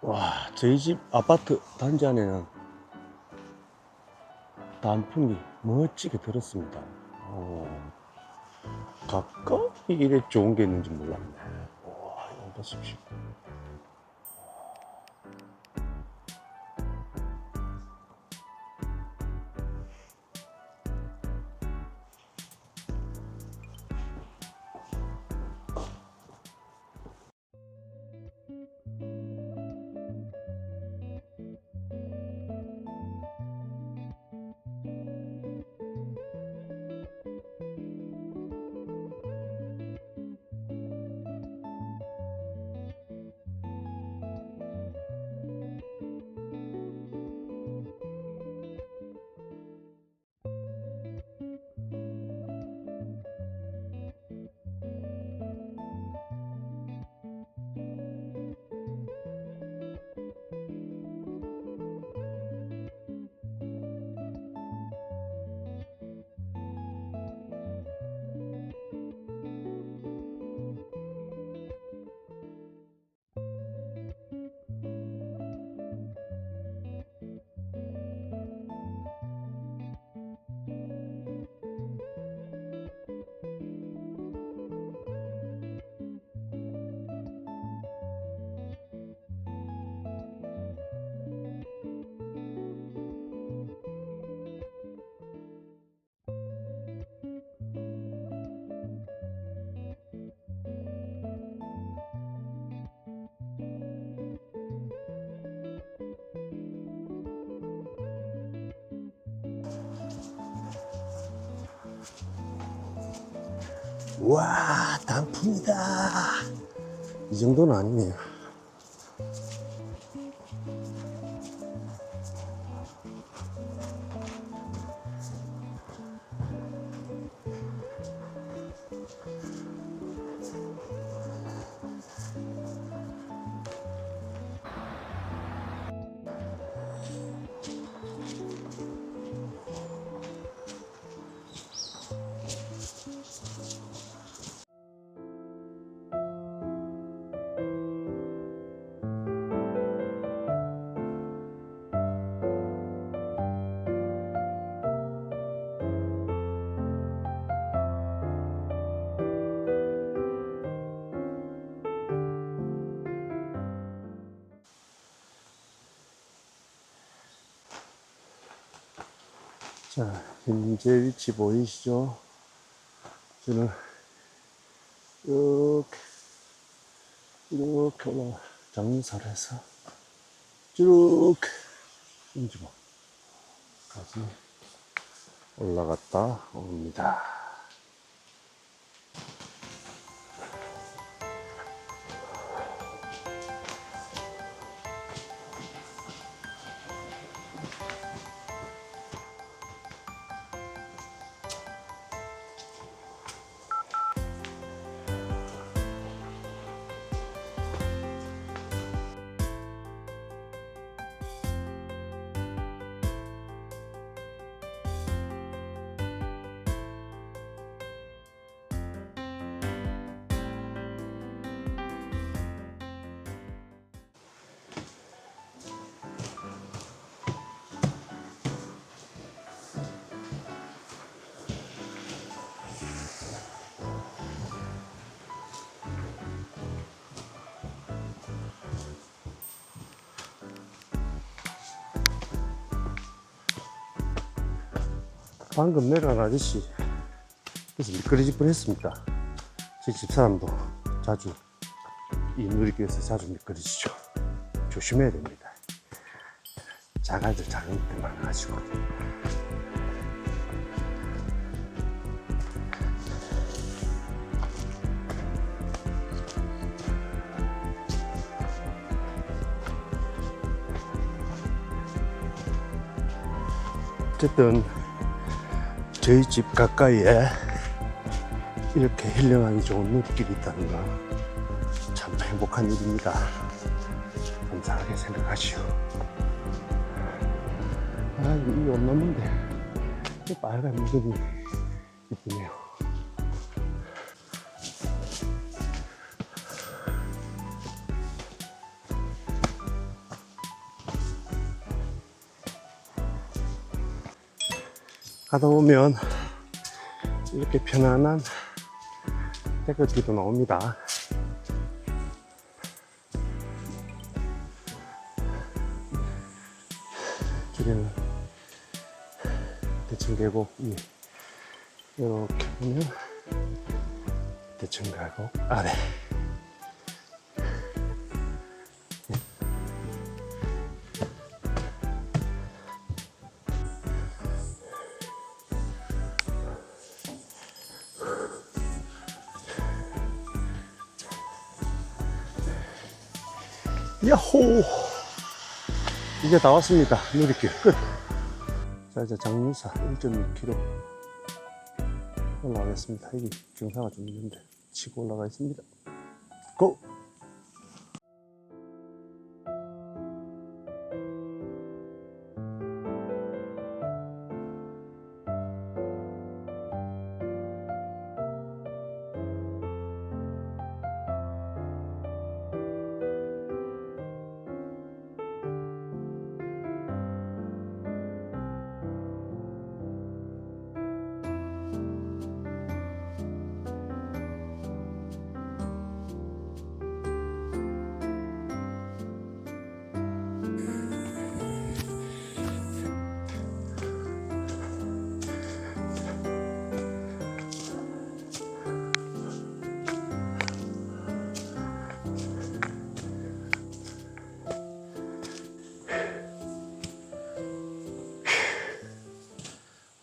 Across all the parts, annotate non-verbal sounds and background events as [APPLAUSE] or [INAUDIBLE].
와, 저희 집 아파트 단지 안에는 단풍이 멋지게 들었습니다. 어, 가까이 이래 좋은 게 있는지 몰랐네. 와, 이거 보십시오. 와, 단풍이다. 이 정도는 아니네요. 자, 현재 위치 보이시죠? 저는 이렇게, 이렇게 올라 장사를 해서 쭉 인주봉까지 올라갔다 옵니다. 방금 내려간 아저씨 그래서 미끄러질 뻔했습니다. 제 집사람도 자주 이 누리길에서 자주 미끄러지죠. 조심해야 됩니다. 자갈들 작은 데 많아가지고. 어쨌든 저희 집 가까이에 이렇게 힐링하기 좋은 누리길이 있다는 거참 행복한 일입니다. 감사하게 생각하시오. 아. 이 빨간 무덤이 이쁘네요. 가다 보면 이렇게 편안한 태극기도 나옵니다. 길에는 대청 계곡 위 이렇게 보면 대청 계곡 아래 이제 다 왔습니다. 누리길 끝. 자, 이제 장미사 1.6km 올라가겠습니다. 여기 경사가 좀 있는데 치고 올라가 있습니다. 고!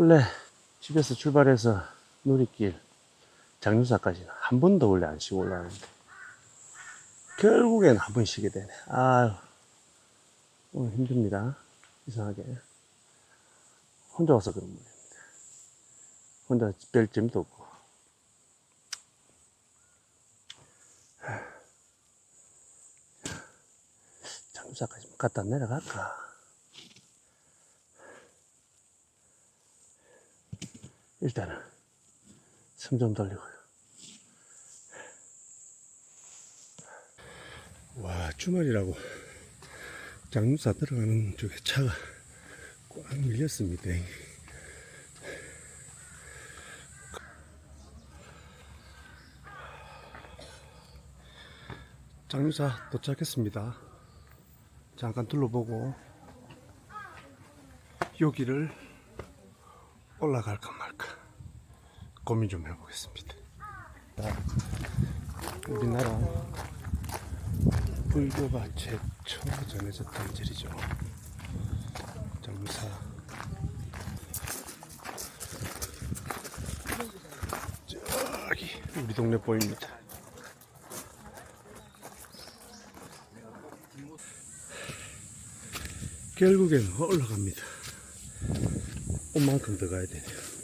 원래 집에서 출발해서 누리길 장유사까지는 한 번도 원래 안 쉬고 올라가는데 결국엔 한 번 쉬게 되네. 아유 오늘 힘듭니다. 이상하게 혼자 와서 그런 모양입니다. 혼자 별 재미도 없고 장유사까지 갔다 내려갈까? 일단은 숨 좀 돌리고요. 와 주말이라고 장루사 들어가는 쪽에 차가 꽉 밀렸습니다. 장루사 도착했습니다. 잠깐 둘러보고 여기를 올라갈까 말까 고민 좀 해보겠습니다. 우리나라 불교가 최초 전해졌던 절이죠. 정사. 저기 우리 동네 보입니다. 결국엔 올라갑니다. 온 만큼 더 가야 되네요.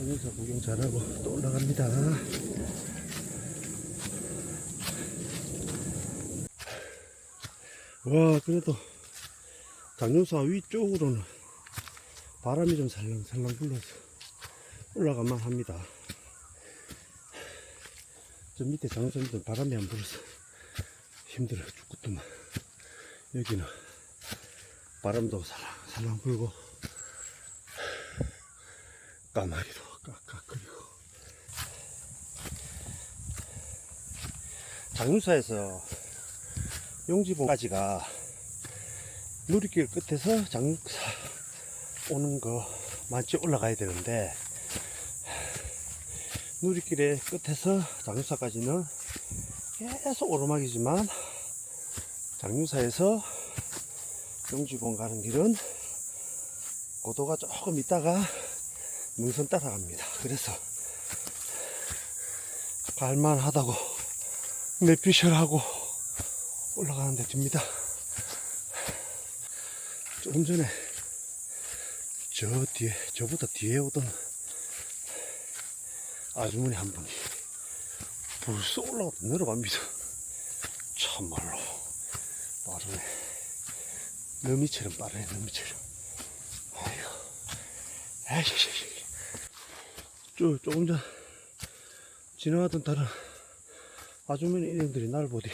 여기서 구경 잘하고 또 올라갑니다. 와, 그래도 강용사 위쪽으로는 바람이 좀 살랑살랑 불러서 올라갈만 합니다. 저 밑에 장소는 바람이 안 불어서 힘들어 죽겠더만. 여기는 바람도 살랑 살랑 불고 까마귀도 깍깍거리고 장유사에서 용지봉까지가 누리길 끝에서 장유사 오는 거 맞지? 올라가야 되는데 누리길의 끝에서 장유사까지는 계속 오르막이지만 장유사에서 용지봉 가는 길은 고도가 조금 있다가 능선 따라갑니다. 그래서 갈만하다고 내피셜하고 올라가는데 됩니다. 조금 전에 저 뒤에 저보다 뒤에 오던 아주머니 한 분이 벌써 올라가 내려갑니다. 참말로 빠르네. 너미처럼 빠르네, 너미처럼. 아이씨. 저, 조금 전 지나가던 다른 아주머니 일행들이 날 보디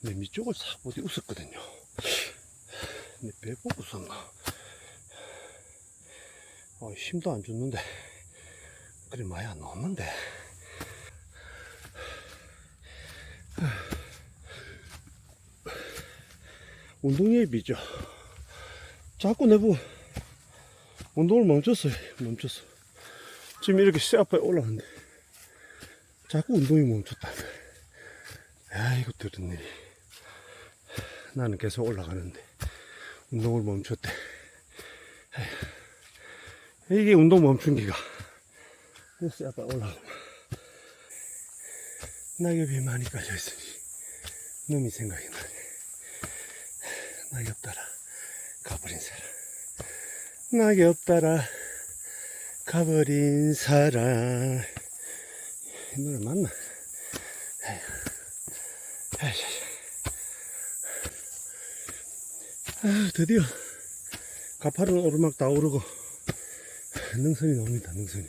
내 밑쪽을 싹 보디 웃었거든요. 내 배 보고 웃었나? 어, 힘도 안 줬는데. 그래, 많이 안 넣었는데. 운동예비죠. 자꾸 내보고 운동을 멈췄어요. [LAUGHS] 멈췄어. 지금 이렇게 쇠아파에 올라갔는데 자꾸 운동이 멈췄다. 야, 이거 들은 일이. 나는 계속 올라가는데 운동을 멈췄대. 이게 운동 멈춘 기가. 쇠아파에 올라가고. 낙엽이 많이 깔려있으니 놈이 생각이 나네. 낙엽 따라 가버린 사람. 낙엽 따라 가버린 사람. 이 노래 맞나? 아, 드디어 가파른 오르막 다 오르고 능선이 나옵니다. 능선이.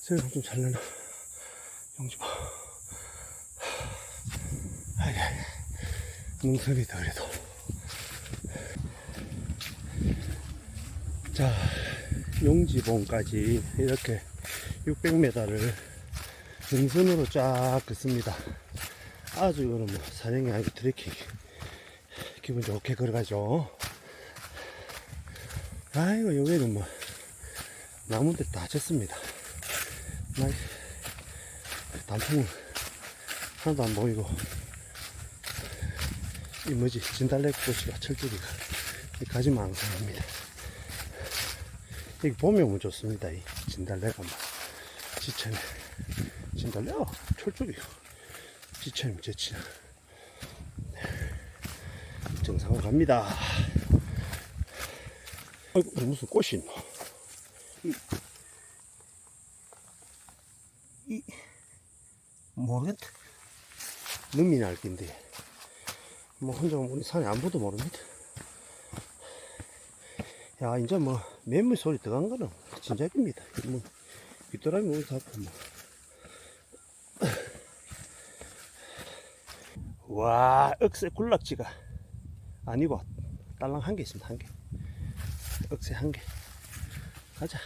새가 좀 잘려나? 영지마. 아이, 능선이다 그래도. 자, 용지봉까지 이렇게 600m를 능선으로 쫙 긋습니다. 아주 이거는 뭐 사냥이 아니고 트레킹. 기분 좋게 걸어가죠. 아이고, 여기는 뭐, 나무들 다 쳤습니다. 나, 단풍은 하나도 안 보이고, 이 뭐지, 진달래 꽃이가 철쭉이가 이 가지 망상합니다. 이게 봄에 오면 좋습니다. 이 진달래가 막 지천에 진달래 어, 철쭉이요. 지천이면 제치나 정상으로 갑니다. 아이고 무슨 꽃이 있노? 이, 이 모르겠다. 눈이 날긴데 뭐 혼자 우리 산에 아무도 모릅니다. 야, 이제 뭐, 매물 소리 들어간 거는 진작입니다. 뭐, 빗도람이 오고 자꾸 뭐. 와, 억새 군락지가 아니고, 딸랑 한 개 있습니다, 한 개. 억새 한 개. 가자.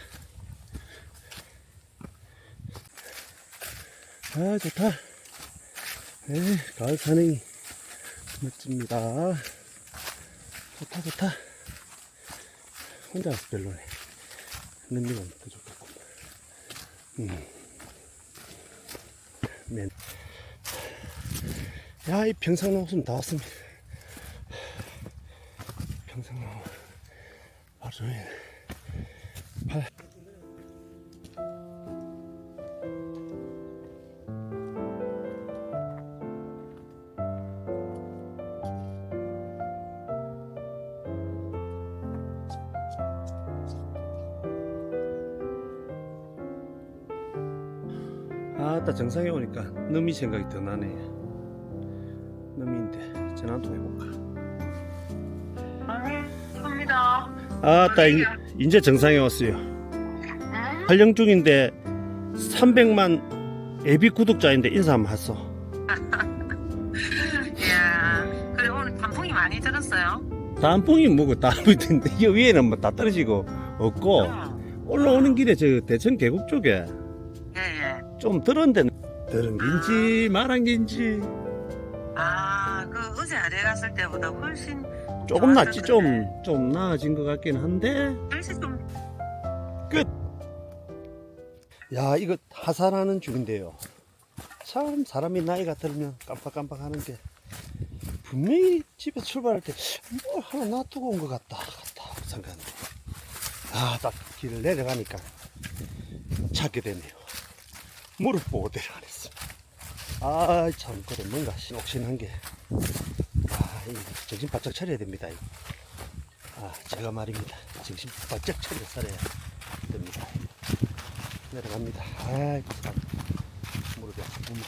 아, 좋다. 에 가을 산행이 멋집니다. 좋다, 좋다. 혼자 와서 별로네. 능력은 더 좋겠고. 음. 맨. 야, 이 평상나무 없으면 다 왔습니다. 평상나무. 바로 저기. 발. 정상에 오니까 너미 생각이 더 나네. 너미인데 전화 한통 해볼까? 합니다. 아따 이- 이제 정상에 왔어요. 활용 중인데 300만 예비 구독자인데 인사 한번 했어. 이야, 그래 오늘 단풍이 많이 들었어요. 단풍이 뭐고 단풍이 있는데 이 위에는 뭐 다 떨어지고 없고 응. 올라오는 길에 저 대천 계곡 쪽에 예, 예. 좀 데는 들은 긴지 말한 긴지 아, 그 어제 아래 갔을 때보다 훨씬 조금 낫지. 좀 좀 나아진 것 같긴 한데 날씨 좀 끝. 야, 이거 하산하는 중인데요. 참 사람이 나이가 들면 깜빡깜빡 하는 게 분명히 집에 출발할 때 뭘 하나 놔두고 온 것 같다 같다 생각하는데 아, 딱 길을 내려가니까 찾게 되네요. 무릎 보고 내려가냈어. 아, 참 그래 뭔가 신옥신한 게 아, 이 정신 바짝 차려야 됩니다. 이거. 아, 제가 말입니다. 정신 바짝 차려 살아야 됩니다. 내려갑니다. 아, 참. 무릎이 아프구만.